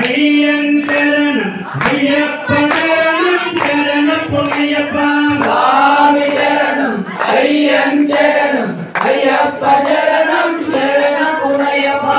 ஐயன் சரணம் ஐயப்பன் சரணம் பொன்னையப்பா சுவாமி சரணம் ஐயன் சரணம் ஐயப்ப சரணம் சரணம் பொன்னையப்பா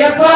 ஐயப்பா.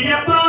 ஐயப்பா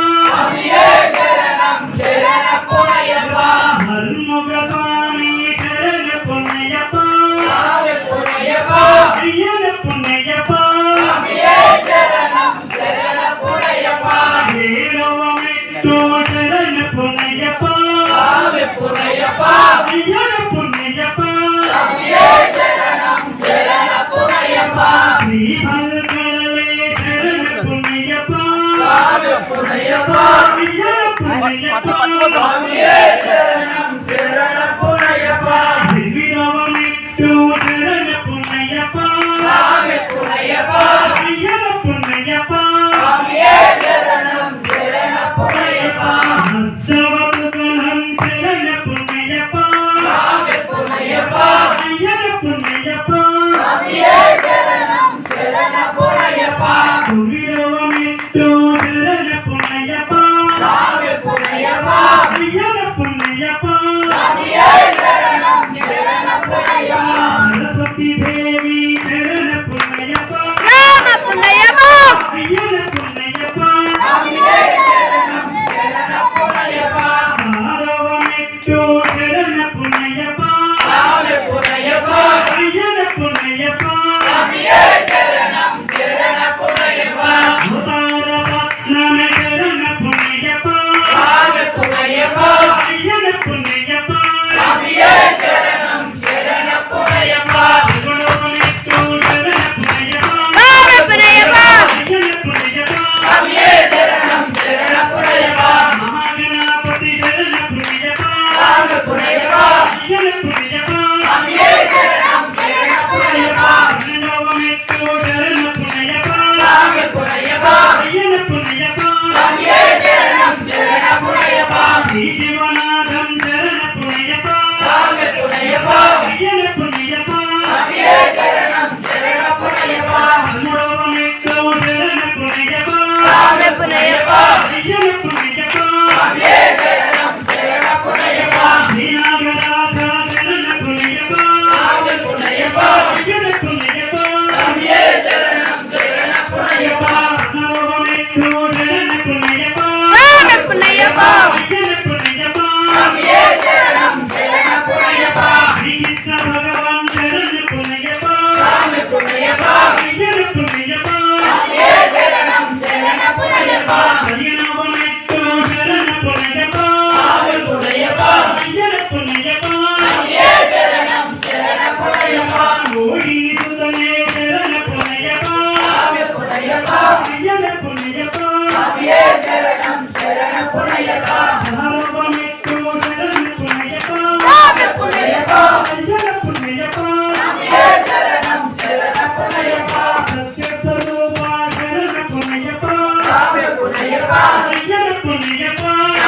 శరణం శరణ పురయప్ప levar.